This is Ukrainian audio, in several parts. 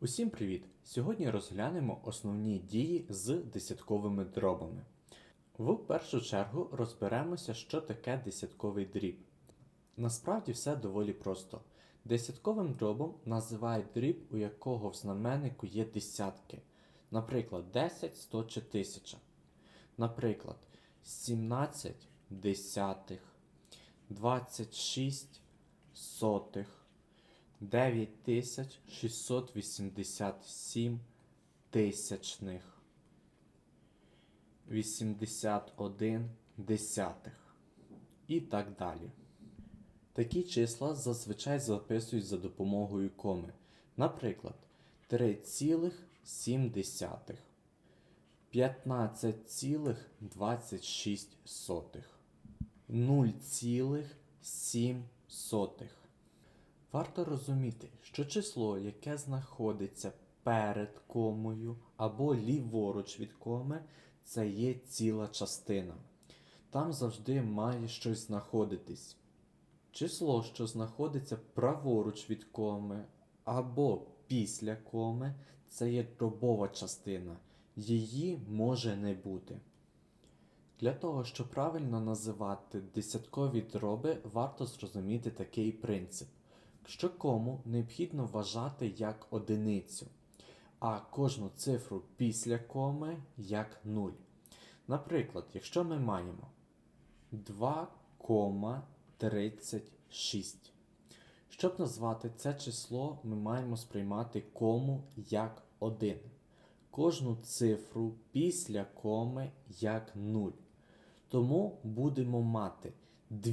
Усім привіт! Сьогодні розглянемо основні дії з десятковими дробами. В першу чергу розберемося, що таке десятковий дріб. Насправді все доволі просто. Десятковим дробом називають дріб, у якого в знаменнику є десятки. Наприклад, 10, 100 чи 1000. Наприклад, 17 десятих, 26 сотих. 9687 тисячних, 81 десятих і так далі. Такі числа зазвичай записують за допомогою коми. Наприклад, 3,7, 15,26, 0,7. Варто розуміти, що число, яке знаходиться перед комою або ліворуч від коми, це є ціла частина. Там завжди має щось знаходитись. Число, що знаходиться праворуч від коми або після коми, це є дробова частина. Її може не бути. Для того, щоб правильно називати десяткові дроби, варто зрозуміти такий принцип що кому необхідно вважати як одиницю, а кожну цифру після коми як 0. Наприклад, якщо ми маємо 2,36. Щоб назвати це число, ми маємо сприймати кому як 1. Кожну цифру після коми як 0. Тому будемо мати 2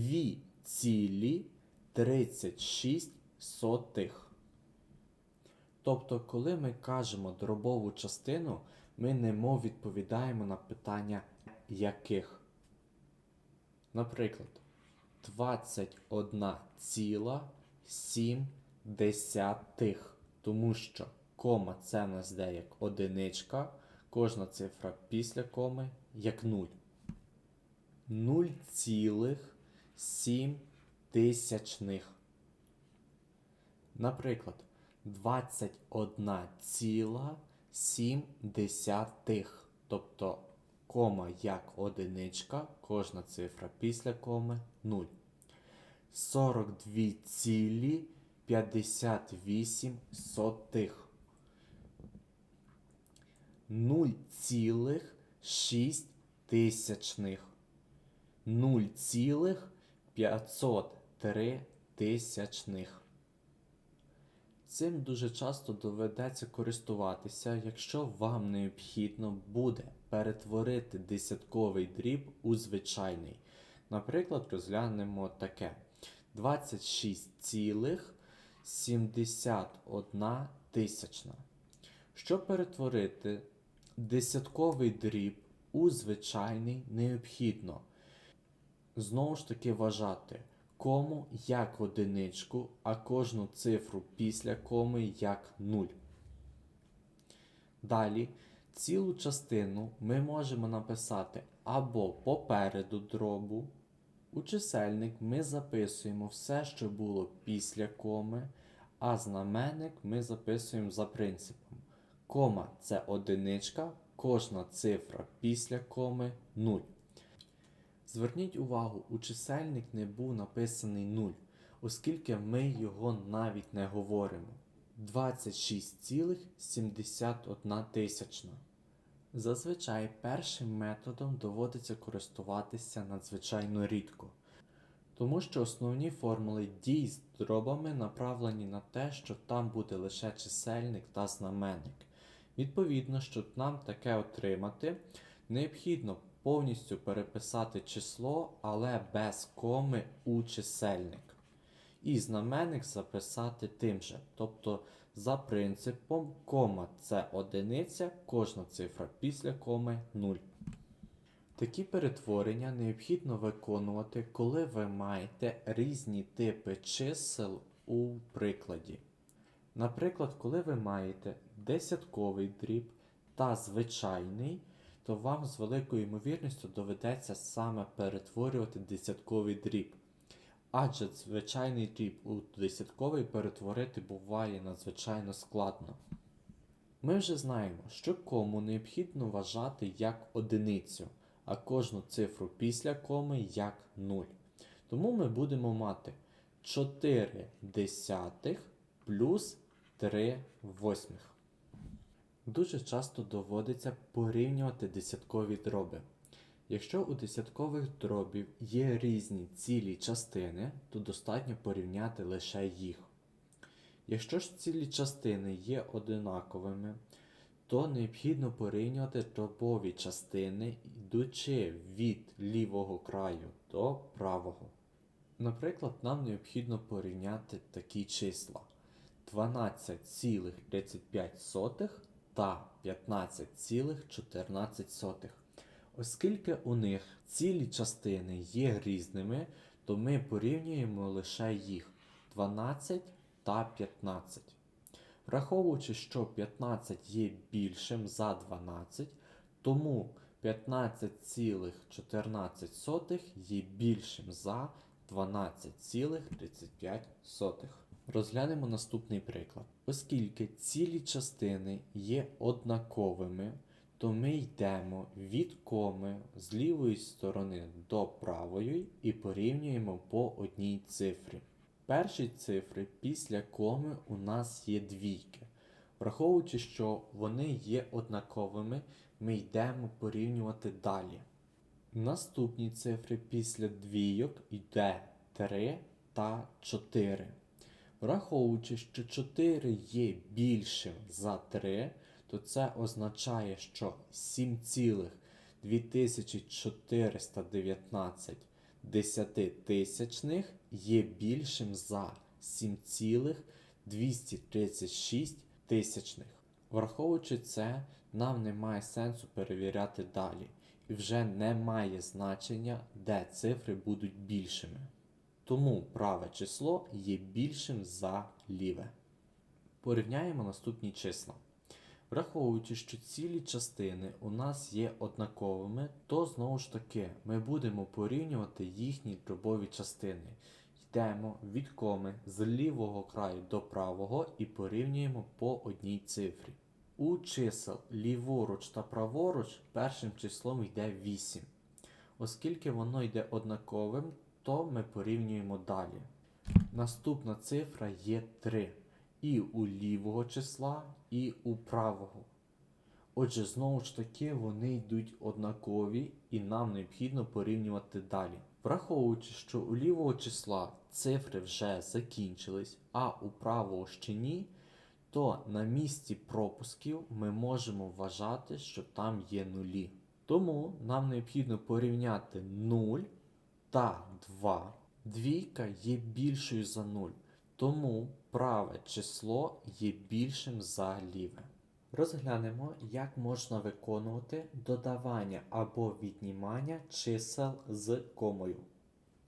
цілі 36 сотих. Тобто, коли ми кажемо дробову частину, ми немов відповідаємо на питання яких. Наприклад, 21,7 десятих. Тому що кома це нас де як одиничка, кожна цифра після коми як 0. 0,7 тисячних. Наприклад, 21,7. Тобто кома як одиничка, кожна цифра після коми 0. 42,58. 0,6 тисячних. 0,503 тисячних. Цим дуже часто доведеться користуватися, якщо вам необхідно буде перетворити десятковий дріб у звичайний. Наприклад, розглянемо таке: 26,71 тисячна. Щоб перетворити десятковий дріб у звичайний, необхідно знову ж таки вважати кому як одиничку, а кожну цифру після коми як 0. Далі цілу частину ми можемо написати або попереду дробу. У чисельник ми записуємо все, що було після коми, а знаменник ми записуємо за принципом. Кома це одиничка, кожна цифра після коми 0. Зверніть увагу, у чисельник не був написаний 0, оскільки ми його навіть не говоримо. 26,71 тисячна. Зазвичай першим методом доводиться користуватися надзвичайно рідко, тому що основні формули дій з дробами направлені на те, що там буде лише чисельник та знаменник. Відповідно, щоб нам таке отримати, необхідно повністю переписати число, але без коми у чисельник. І знаменник записати тим же. Тобто, за принципом, кома це одиниця, кожна цифра після коми 0. Такі перетворення необхідно виконувати, коли ви маєте різні типи чисел у прикладі. Наприклад, коли ви маєте десятковий дріб та звичайний то вам з великою ймовірністю доведеться саме перетворювати десятковий дріб. Адже звичайний дріб у десятковий перетворити буває надзвичайно складно. Ми вже знаємо, що кому необхідно вважати як одиницю, а кожну цифру після коми як 0. Тому ми будемо мати 4 десятих плюс 3 восьмих. Дуже часто доводиться порівнювати десяткові дроби. Якщо у десяткових дробів є різні цілі частини, то достатньо порівняти лише їх. Якщо ж цілі частини є одинаковими, то необхідно порівнювати дробові частини, йдучи від лівого краю до правого. Наприклад, нам необхідно порівняти такі числа 12,35 та 15,14. Оскільки у них цілі частини є різними, то ми порівнюємо лише їх 12 та 15. Враховуючи, що 15 є більшим за 12, тому 15,14 є більшим за 12,35. Розглянемо наступний приклад. Оскільки цілі частини є однаковими, то ми йдемо від коми з лівої сторони до правої і порівнюємо по одній цифрі. Перші цифри після коми у нас є двійки. Враховуючи, що вони є однаковими, ми йдемо порівнювати далі. Наступні цифри після двійок йде 3 та 4. Враховуючи, що 4 є більшим за 3, то це означає, що 7,2419 десятитисячних є більшим за 7,236 тисячних. Враховуючи це, нам немає сенсу перевіряти далі, і вже не має значення, де цифри будуть більшими. Тому праве число є більшим за ліве. Порівняємо наступні числа. Враховуючи, що цілі частини у нас є однаковими, то знову ж таки ми будемо порівнювати їхні дробові частини. Йдемо від коми з лівого краю до правого і порівнюємо по одній цифрі. У чисел ліворуч та праворуч першим числом йде 8. Оскільки воно йде однаковим, то ми порівнюємо далі. Наступна цифра є 3 і у лівого числа, і у правого. Отже, знову ж таки, вони йдуть однакові, і нам необхідно порівнювати далі. Враховуючи, що у лівого числа цифри вже закінчились, а у правого ще ні, то на місці пропусків ми можемо вважати, що там є нулі. Тому нам необхідно порівняти 0 та 2. Двійка є більшою за 0. Тому праве число є більшим за ліве. Розглянемо, як можна виконувати додавання або віднімання чисел з комою.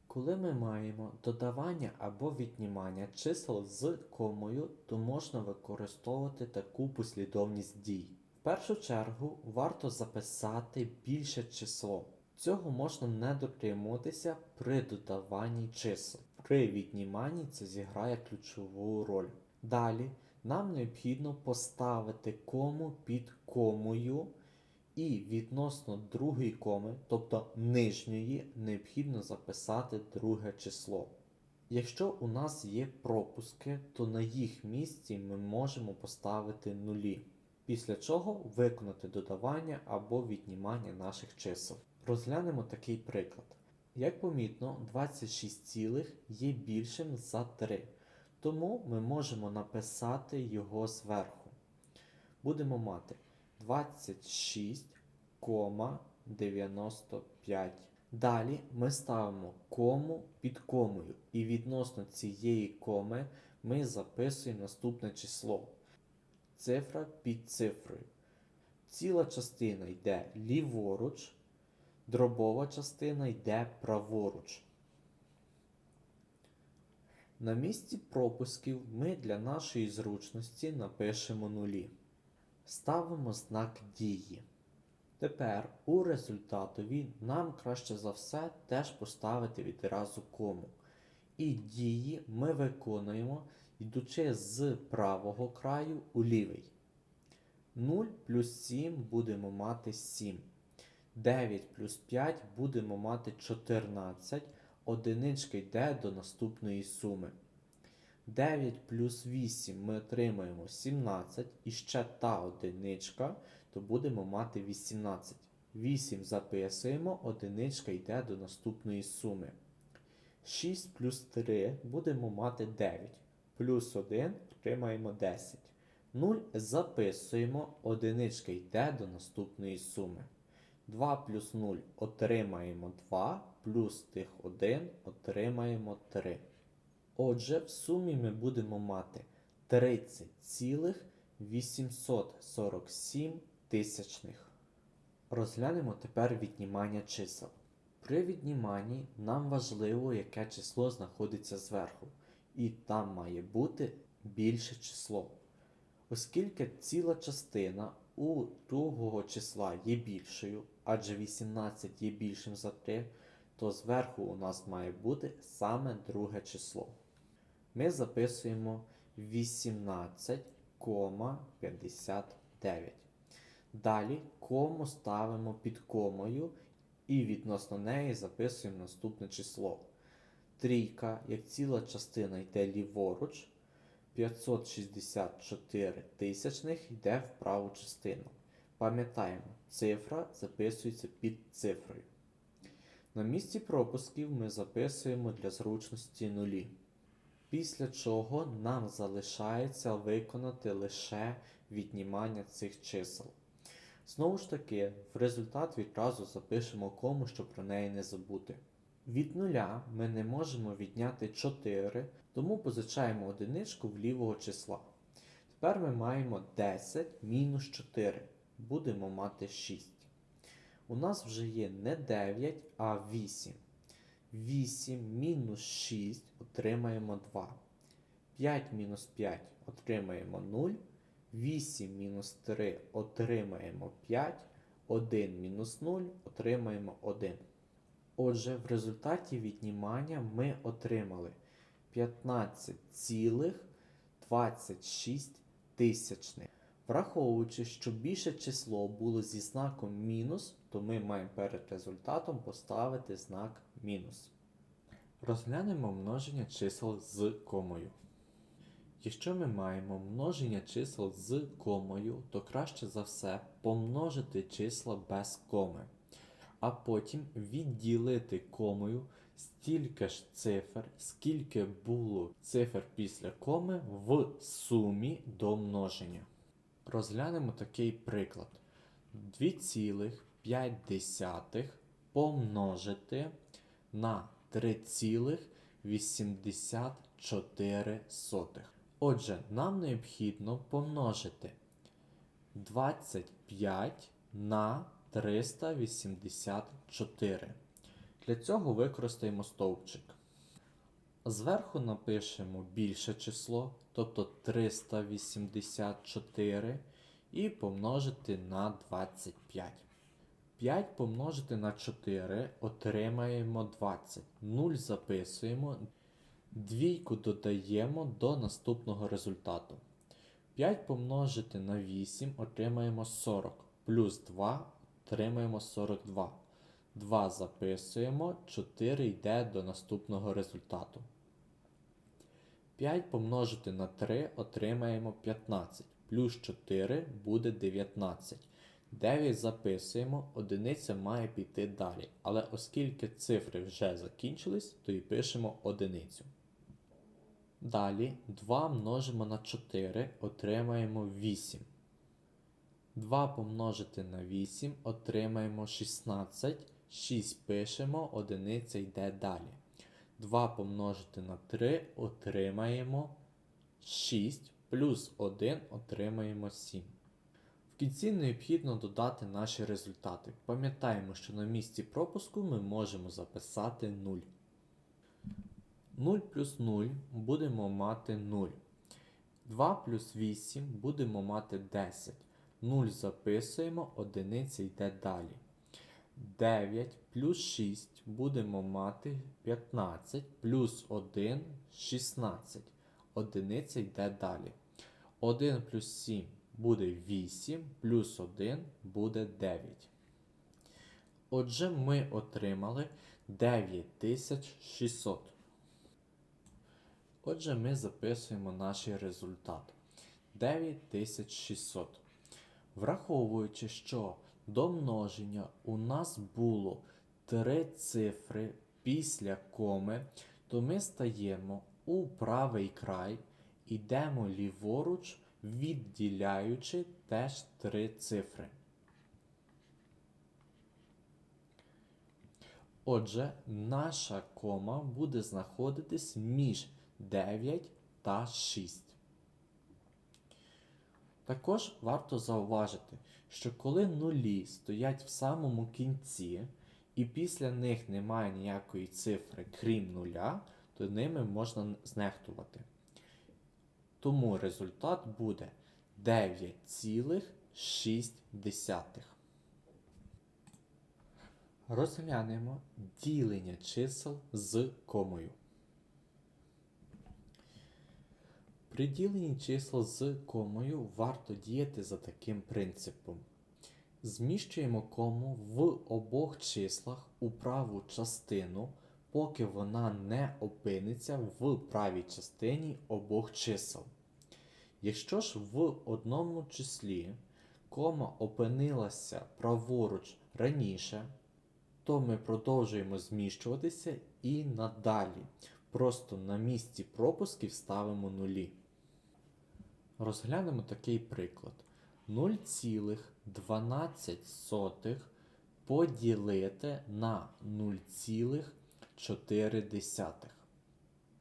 Коли ми маємо додавання або віднімання чисел з комою, то можна використовувати таку послідовність дій. В першу чергу варто записати більше число. Цього можна не дотримуватися при додаванні чисел. При відніманні це зіграє ключову роль. Далі нам необхідно поставити кому під комою, і відносно другої коми, тобто нижньої, необхідно записати друге число. Якщо у нас є пропуски, то на їх місці ми можемо поставити нулі, після чого виконати додавання або віднімання наших чисел. Розглянемо такий приклад. Як помітно, 26 цілих є більшим за 3, тому ми можемо написати його зверху. Будемо мати 26,95. Далі ми ставимо кому під комою, і відносно цієї коми ми записуємо наступне число. Цифра під цифрою. Ціла частина йде ліворуч. Дробова частина йде праворуч. На місці пропусків ми для нашої зручності напишемо нулі. Ставимо знак дії. Тепер у результатові нам краще за все теж поставити відразу кому. І дії ми виконуємо, йдучи з правого краю у лівий. 0 плюс 7 будемо мати 7. 9 плюс 5 будемо мати 14. Одиничка йде до наступної суми. 9 плюс 8 ми отримаємо 17. І ще та одиничка, то будемо мати 18. 8 записуємо, одиничка йде до наступної суми. 6 плюс 3 будемо мати 9. Плюс 1 отримаємо 10. 0 записуємо, одиничка йде до наступної суми. 2 плюс 0 отримаємо 2, плюс тих 1 отримаємо 3. Отже, в сумі ми будемо мати 30,847 тисячних. Розглянемо тепер віднімання чисел. При відніманні нам важливо, яке число знаходиться зверху, і там має бути більше число. Оскільки ціла частина у другого числа є більшою, адже 18 є більшим за 3, то зверху у нас має бути саме друге число. Ми записуємо 18,59. Далі кому ставимо під комою і відносно неї записуємо наступне число. Трійка, як ціла частина йде ліворуч, 564 тисячних йде в праву частину. Пам'ятаємо, цифра записується під цифрою. На місці пропусків ми записуємо для зручності нулі. Після чого нам залишається виконати лише віднімання цих чисел. Знову ж таки, в результат відразу запишемо кому, щоб про неї не забути. Від нуля ми не можемо відняти 4, тому позичаємо одиничку в лівого числа. Тепер ми маємо 10 мінус 4. Будемо мати 6. У нас вже є не 9, а 8. 8 мінус 6 отримаємо 2. 5 мінус 5 отримаємо 0. 8 мінус 3 отримаємо 5. 1 мінус 0 отримаємо 1. Отже, в результаті віднімання ми отримали 15,26 тисячних. Враховуючи, що більше число було зі знаком мінус, то ми маємо перед результатом поставити знак мінус. Розглянемо множення чисел з комою. Якщо ми маємо множення чисел з комою, то краще за все помножити числа без коми, а потім відділити комою стільки ж цифр, скільки було цифр після коми в сумі до множення. Розглянемо такий приклад. 2,5 помножити на 3,84. Отже, нам необхідно помножити 25 на 384. Для цього використаємо стовпчик. Зверху напишемо більше число, тобто 384, і помножити на 25. 5 помножити на 4 отримаємо 20. 0 записуємо. Двійку додаємо до наступного результату. 5 помножити на 8 отримаємо 40. Плюс 2 отримаємо 42. 2 записуємо, 4 йде до наступного результату. 5 помножити на 3 отримаємо 15. Плюс 4 буде 19. 9 записуємо, одиниця має піти далі. Але оскільки цифри вже закінчились, то і пишемо одиницю. Далі 2 множимо на 4, отримаємо 8. 2 помножити на 8 отримаємо 16. 6 пишемо, одиниця йде далі. 2 помножити на 3 отримаємо 6, плюс 1 отримаємо 7. В кінці необхідно додати наші результати. Пам'ятаємо, що на місці пропуску ми можемо записати 0. 0 плюс 0 будемо мати 0. 2 плюс 8 будемо мати 10. 0 записуємо, одиниця йде далі. 9 плюс 6 будемо мати 15 плюс 1 16. Одиниця йде далі. 1 плюс 7 буде 8, плюс 1 буде 9. Отже, ми отримали 9600. Отже, ми записуємо наш результат 9600. Враховуючи, що до множення у нас було три цифри після коми, то ми стаємо у правий край, ідемо ліворуч, відділяючи теж три цифри. Отже, наша кома буде знаходитись між 9 та 6. Також варто зауважити, що коли нулі стоять в самому кінці, і після них немає ніякої цифри, крім нуля, то ними можна знехтувати. Тому результат буде 9,6. Розглянемо ділення чисел з комою. При діленні чисел з комою варто діяти за таким принципом. Зміщуємо кому в обох числах у праву частину, поки вона не опиниться в правій частині обох чисел. Якщо ж в одному числі кома опинилася праворуч раніше, то ми продовжуємо зміщуватися і надалі. Просто на місці пропусків ставимо нулі. Розглянемо такий приклад. 0,12 поділити на 0,4.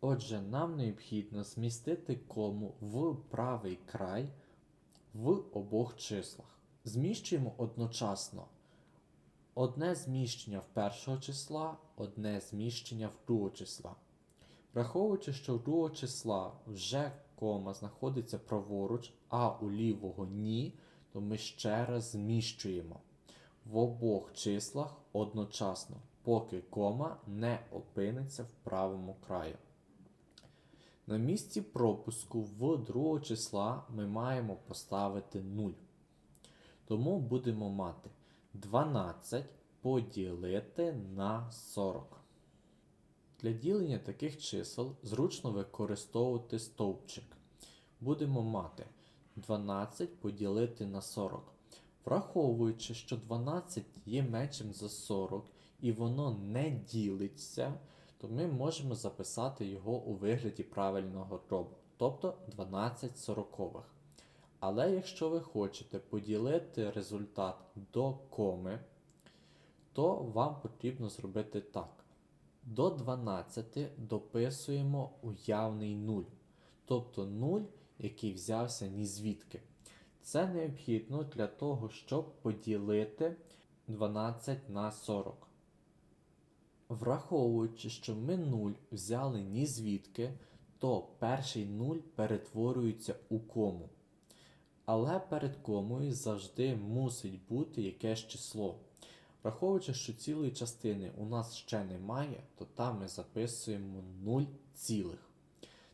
Отже, нам необхідно змістити кому в правий край в обох числах. Зміщуємо одночасно одне зміщення в першого числа, одне зміщення в другого числа. Враховуючи, що в другого числа вже кома знаходиться праворуч, а у лівого ні, то ми ще раз зміщуємо в обох числах одночасно, поки кома не опиниться в правому краю. На місці пропуску в другого числа ми маємо поставити 0. Тому будемо мати 12 поділити на 40. Для ділення таких чисел зручно використовувати стовпчик. Будемо мати 12 поділити на 40. Враховуючи, що 12 є меншим за 40 і воно не ділиться, то ми можемо записати його у вигляді правильного дробу, тобто 12 сорокових. Але якщо ви хочете поділити результат до коми, то вам потрібно зробити так. До 12 дописуємо уявний 0, тобто 0, який взявся ні звідки. Це необхідно для того, щоб поділити 12 на 40. Враховуючи, що ми 0 взяли ні звідки, то перший 0 перетворюється у кому. Але перед комою завжди мусить бути якесь число. Враховуючи, що цілої частини у нас ще немає, то там ми записуємо 0 цілих.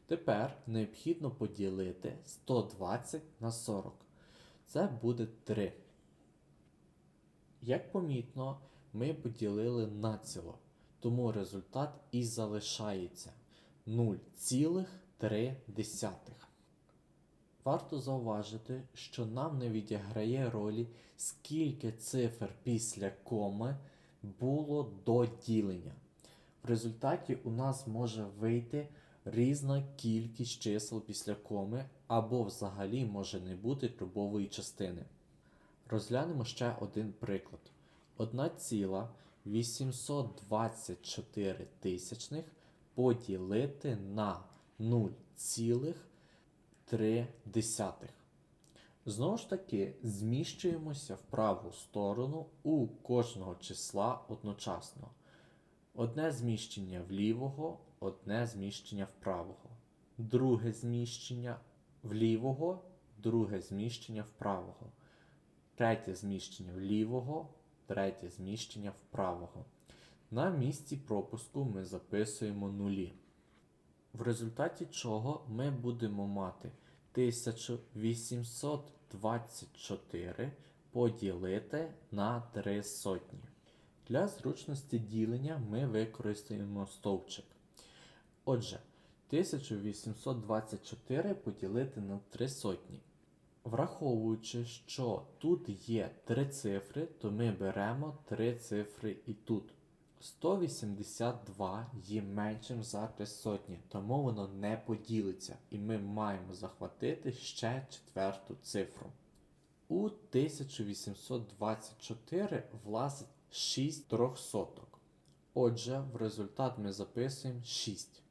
Тепер необхідно поділити 120 на 40. Це буде 3. Як помітно, ми поділили націло, тому результат і залишається 0,3. Варто зауважити, що нам не відіграє ролі, скільки цифр після коми було до ділення. В результаті у нас може вийти різна кількість чисел після коми, або взагалі може не бути дробової частини. Розглянемо ще один приклад. 1,824 тисячних поділити на 0,3. Знову ж таки, зміщуємося в праву сторону у кожного числа одночасно. Одне зміщення влівого, одне зміщення вправого. Друге зміщення влівого, друге зміщення вправого. Третє зміщення влівого, третє зміщення вправого. На місці пропуску ми записуємо нулі. В результаті чого ми будемо мати 24 поділити на 3 сотні. Для зручності ділення ми використаємо стовпчик. Отже, 1824 поділити на 3 сотні. Враховуючи, що тут є три цифри, то ми беремо три цифри і тут. 182 є меншим за 3 сотні, тому воно не поділиться, і ми маємо захватити ще четверту цифру. У 1824 влазить 6 трьохсоток. Отже, в результат ми записуємо 6.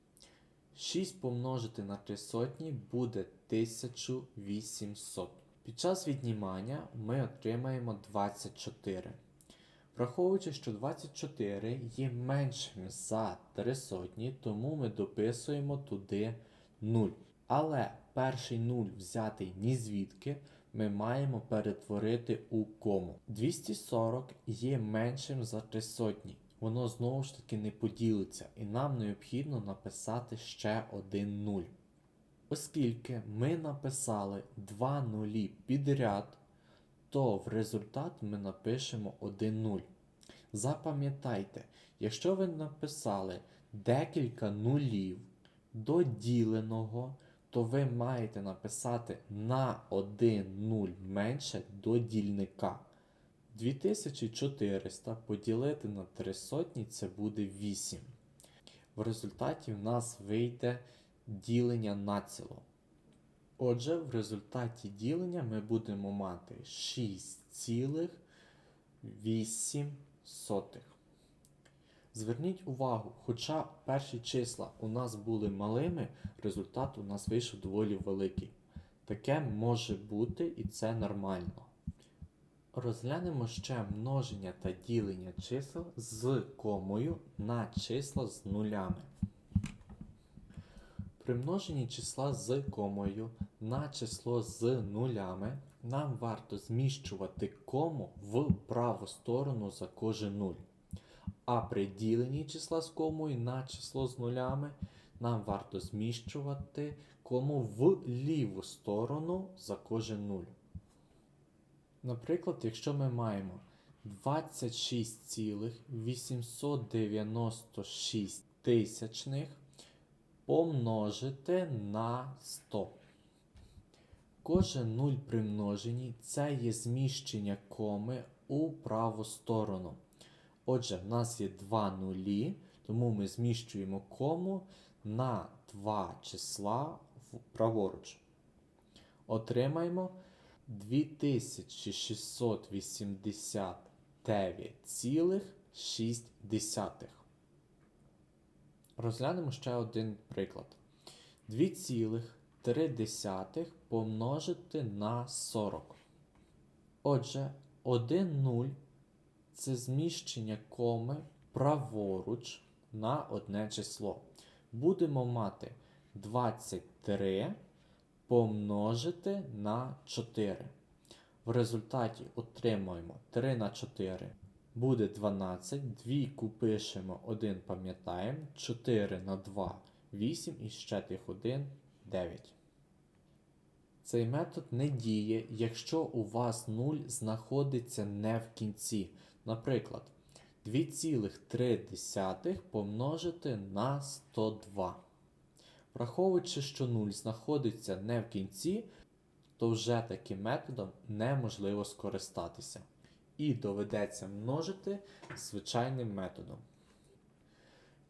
6 помножити на 3 сотні буде 1800. Під час віднімання ми отримаємо 24. Враховуючи, що 24 є меншим за 3 сотні, тому ми дописуємо туди 0. Але перший 0 взятий ні звідки ми маємо перетворити у кому. 240 є меншим за 3 сотні. Воно знову ж таки не поділиться, і нам необхідно написати ще один 0. Оскільки ми написали два нулі підряд, то в результат ми напишемо 1 0. Запам'ятайте, якщо ви написали декілька нулів до діленого, то ви маєте написати на 1 0 менше до дільника. 2400 поділити на 3 сотні це буде 8. В результаті в нас вийде ділення націло. Отже, в результаті ділення ми будемо мати 6,8. Зверніть увагу, хоча перші числа у нас були малими, результат у нас вийшов доволі великий. Таке може бути і це нормально. Розглянемо ще множення та ділення чисел з комою на числа з нулями. При множенні числа з комою на число з нулями нам варто зміщувати кому в праву сторону за кожен нуль. А при діленні числа з комою на число з нулями нам варто зміщувати кому в ліву сторону за кожен нуль. Наприклад, якщо ми маємо 26,896 тисячних помножити на 100. Кожен нуль при множенні це є зміщення коми у праву сторону. Отже, в нас є два нулі, тому ми зміщуємо кому на два числа праворуч. Отримаємо 2689,6. Розглянемо ще один приклад. 2,3 помножити на 40. Отже, 1 0 це зміщення коми праворуч на одне число. Будемо мати 23 помножити на 4. В результаті отримуємо 3 на 4 буде 12, двійку пишемо, 1 пам'ятаємо, 4 на 2 8 і ще тих 1 9. Цей метод не діє, якщо у вас 0 знаходиться не в кінці. Наприклад, 2,3 помножити на 102. Враховуючи, що 0 знаходиться не в кінці, то вже таким методом неможливо скористатися. І доведеться множити звичайним методом.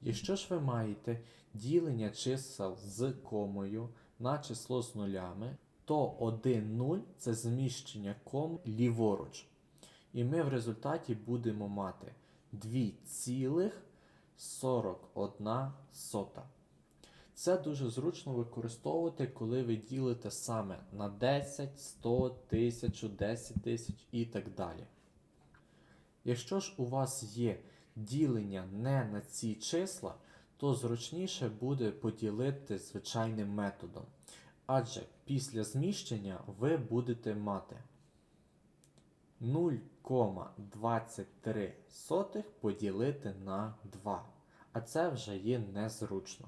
Якщо ж ви маєте ділення чисел з комою на число з нулями, то 1 0 це зміщення ком ліворуч. І ми в результаті будемо мати 2,41. Це дуже зручно використовувати, коли ви ділите саме на 10, 100, 1000, 10 тисяч і так далі. Якщо ж у вас є ділення не на ці числа, то зручніше буде поділити звичайним методом. Адже після зміщення ви будете мати 0,23 поділити на 2. А це вже є незручно.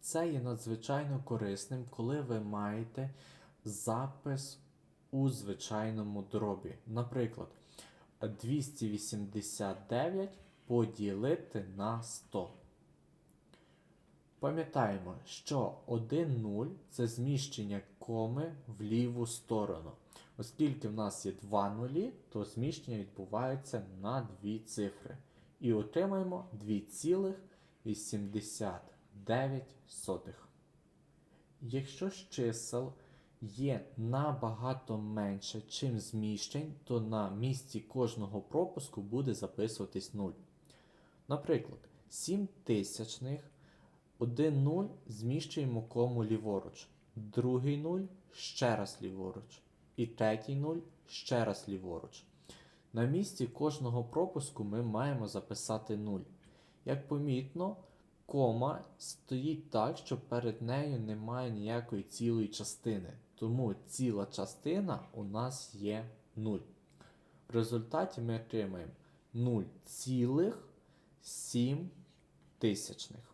Це є надзвичайно корисним, коли ви маєте запис у звичайному дробі. Наприклад, 289 поділити на 100. Пам'ятаємо, що 1 0 це зміщення коми в ліву сторону. Оскільки в нас є 2 нулі, то зміщення відбувається на дві цифри. І отримаємо 2,89. Якщо з чисел є набагато менше, чим зміщень, то на місці кожного пропуску буде записуватись 0. Наприклад, 7 тисячних, один 0 зміщуємо кому ліворуч, другий 0 ще раз ліворуч, і третій 0 ще раз ліворуч. На місці кожного пропуску ми маємо записати 0. Як помітно, кома стоїть так, що перед нею немає ніякої цілої частини. Тому ціла частина у нас є 0. В результаті ми отримаємо 0,7 тисячних.